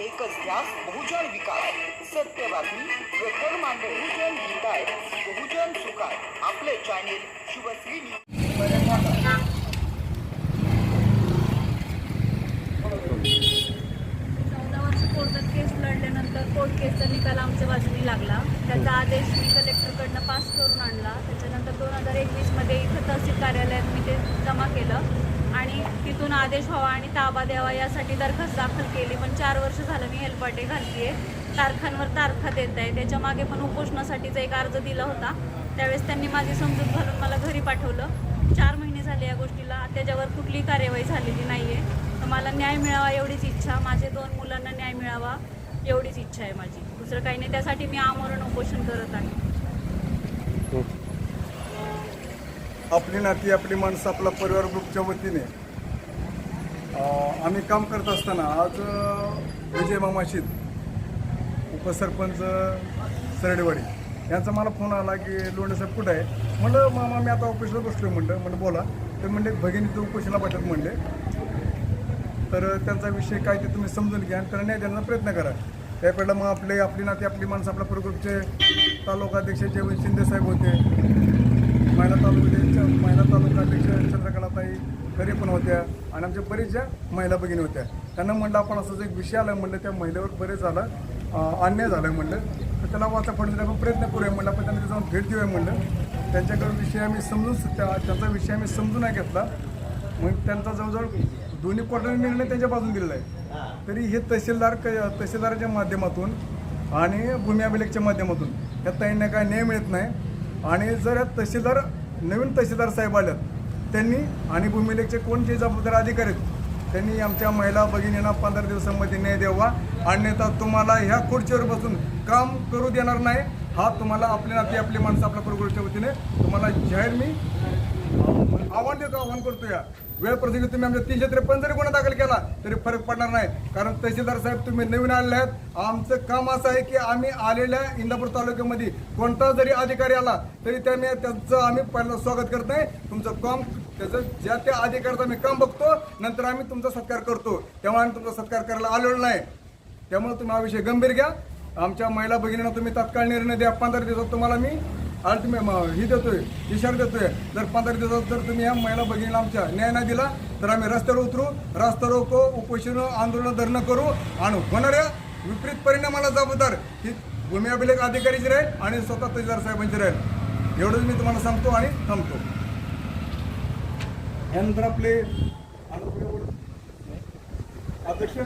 एकच ध्यास बहुजन विकास. सत्य बातमी प्रखर मांडणी बहुजन हिताय बहुजन सुखाय. आपले चॅनेल शुभश्री केसचा निकाल आमच्या बाजूने लागला. त्याचा आदेश मी कलेक्टरकडनं पास करून आणला. त्याच्यानंतर दोन हजार एकवीसमध्ये इथं तहसील कार्यालयात मी ते जमा केलं. आणि तिथून आदेश व्हावा आणि ताबा द्यावा यासाठी दरखास्त दाखल केली. पण चार वर्ष झालं मी हेलपाटे घालतीये. तारखांवर तारखा देत आहे. त्याच्यामागे पण उपोषणासाठीचा एक अर्ज दिला होता. त्यावेळेस त्यांनी माझी समजूत घालून मला घरी पाठवलं. चार महिने झाले या गोष्टीला. त्याच्यावर कुठलीही कार्यवाही झालेली नाही आहे तर मला न्याय मिळावा एवढीच इच्छा. माझे दोन मुलांना न्याय मिळावा. एवढीच इच्छा आहे माझी. दुसरं काही नाही त्यासाठी मी आमरण उपोषण करत आहे. आपली नाती आपली माणसं आपला परिवार ग्रुपच्या वतीने. आम्ही काम करत असताना आज विजय मामाशीत उपसरपंच सरडेवाडी यांचा मला फोन आला की लोंढेसाहेब कुठं आहे? म्हणलं मामा मी आता ऑफिसला बसलो म्हणलं म्हणलं बोला. ते म्हणले भगिनी तू उपोषणा बसत म्हणले. तर त्यांचा विषय काय ते तुम्ही समजून घ्या आणि त्यांना न्याय देण्याचा प्रयत्न करा. त्यावेळेला मग आपले आपली नाते आपली माणसं आपल्या प्रग्रुपचे तालुकाध्यक्ष जयवंत शिंदे साहेब होते. महिला तालुक्याचे महिला तालुकाध्यक्ष चंद्रकलाताई खरे पण होत्या आणि आमच्या बरेचशा महिला भगिनी होत्या. त्यांना म्हणलं आपण असं एक विषय आला म्हणलं त्या महिलेवर बरेच झाला अन्याय झाला म्हणलं तर त्याला वाचा पडून आपण प्रयत्न करूया म्हणलं. आपण त्यांना जाऊन भेट देऊया म्हणलं. त्यांच्याकडून विषय आम्ही समजून त्या त्यांचा विषय आम्ही समजून नाही घेतला. मग त्यांचा जवळजवळ दोन्ही कोर्टाने निर्णय त्यांच्या बाजून दिलेला आहे. तरी हे तहसीलदार क- तहसीलदाराच्या माध्यमातून आणि भूमी अभिलेखच्या माध्यमातून या ताईंना काय न्याय मिळत नाही. आणि जर या तहसीलदार नवीन तहसीलदार साहेब आल्यात त्यांनी आणि भूमी अभिलेखचे कोण जे जबाबदार अधिकारी आहेत त्यांनी आमच्या महिला भगिनींना पंधरा दिवसांमध्ये न्याय द्यावा. अन्यथा तुम्हाला ह्या खुर्चीवर बसून काम करू देणार नाही. हा तुम्हाला आपले नाते आपली माणसं आपल्या प्रगोष्ठच्या वतीने तुम्हाला जाहीर मी आव्हान देतो आव्हान करतो या. वेळ प्रसंगी तुम्ही आमच्या तीनशे त्रेपन्न जरी गुन्हा दाखल केला तरी फरक पडणार नाही. कारण तहसीलदार साहेब तुम्ही नवीन आलेले आहेत. आमचं काम असं आहे की आम्ही आलेल्या इंदापूर तालुक्यामध्ये कोणता जरी अधिकारी आला तरी त्याने त्यांचं आम्ही पहिलं स्वागत करत नाही. तुमचं काम त्याचं ज्या त्या अधिकाऱ्याचं आम्ही काम बघतो नंतर आम्ही तुमचा सत्कार करतो. त्यामुळे आम्ही तुमचा सत्कार करायला आलेलो नाही. त्यामुळे तुम्ही हा विषय गंभीर घ्या. आमच्या महिला भगिनींना तुम्ही तात्काळ निर्णय द्या. पंधरा दिवसात तुम्हाला मी अल्टिमेट ही देतोय इशारा देतोय. जर पंधरा दिवसात जर तुम्ही या महिला भगिनीला आमच्या न्याय नाही दिला तर आम्ही रस्त्यावर उतरू रस्ता रोको उपोषण आंदोलन धरणं करू आणि होणाऱ्या विपरीत परिणामाला जबाबदार ही भूमी अभिलेख अधिकारीची राहील आणि स्वतः तहसीलदार साहेबांची राहील. एवढंच मी तुम्हाला सांगतो आणि थांबतो. यानंतर आपले अध्यक्ष?